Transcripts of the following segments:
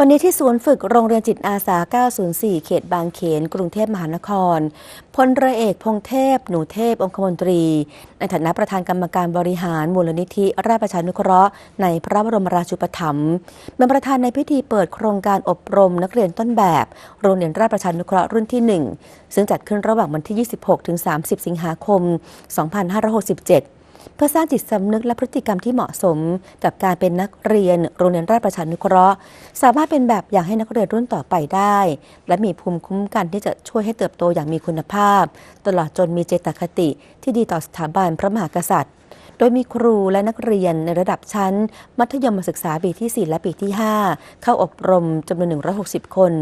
วันนี้ที่ศูนย์ฝึกโรงเรียนจิตอาสา 904 เขตบางเขน กรุงเทพมหานคร พลเรือเอกพงเทพ หนูเทพ องคมนตรี ในฐานะประธานกรรมการบริหารมูลนิธิ ราชประชานุเคราะห์ ในพระบรมราชูปถัมภ์เป็นประธานในพิธีเปิดโครงการอบรมนักเรียนต้นแบบ โรงเรียนราชประชานุเคราะห์รุ่นที่ 1 ซึ่งจัดขึ้นระหว่างวันที่ 26 ถึง 30 สิงหาคม 2567 เพื่อสร้างจิตสำนึกและพฤติกรรมที่เหมาะสม กับการเป็นนักเรียนโรงเรียนราชประชานุเคราะห์ สามารถเป็นแบบอย่างให้นักเรียนรุ่นต่อไปได้ และมีภูมิคุ้มกันที่จะช่วยให้เติบโตอย่างมีคุณภาพ ตลอดจนมีเจตคติที่ดีต่อสถาบันพระมหากษัตริย์ โดยมีครูและนักเรียนในระดับชั้น มัธยมศึกษาปีที่ 4 และปีที่ 5 เข้าอบรมจำนวน 160 คน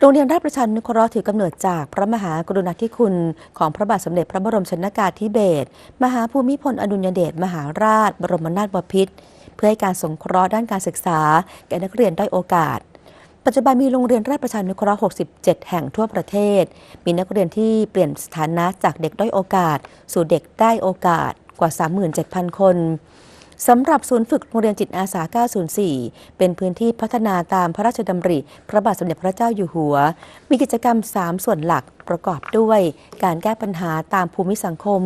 โรงเรียนราชประชานุเคราะห์ถือกำเนิดจากพระมหากรุณาธิคุณของพระบาทสมเด็จพระบรมชนกาธิเบศรมหาภูมิพลอดุลยเดชมหาราช บรมนาถบพิตรเพื่อให้การสงเคราะห์ด้านการศึกษา แก่นักเรียนได้อยโอกาส ปัจจุบันมีโรงเรียนราชประชานุเคราะห์ 67 แห่งทั่วประเทศ มีนักเรียนที่เปลี่ยนสถานะจากเด็กด้อยโอกาส สู่เด็กได้โอกาสกว่า 37,000 คน สำหรับศูนย์ฝึกโรงเรียนจิตอาสา 904 เป็นพื้นที่พัฒนาตามพระราชดำริ พระบาทสมเด็จพระเจ้าอยู่หัว มีกิจกรรม 3 ส่วนหลักประกอบด้วย การแก้ปัญหาตามภูมิสังคม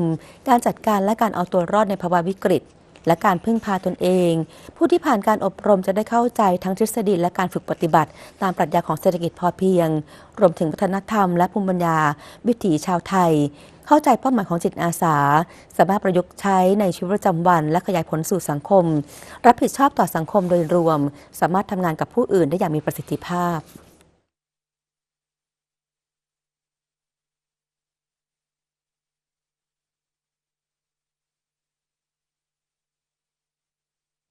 การจัดการและการเอาตัวรอดในภาวะวิกฤต และการพึ่งพาตนเอง ผู้ที่ผ่านการอบรมจะได้เข้าใจทั้งทฤษฎีและการฝึกปฏิบัติ ตามปรัชญาของเศรษฐกิจพอเพียง รวมถึงวัฒนธรรมและภูมิปัญญา วิถีชาวไทย เข้าใจเป้าหมายของจิตอาสา สามารถประยุกต์ใช้ในชีวิตประจำวัน และขยายผลสู่สังคม รับผิดชอบต่อสังคมโดยรวม สามารถทำงานกับผู้อื่นได้อย่างมีประสิทธิภาพ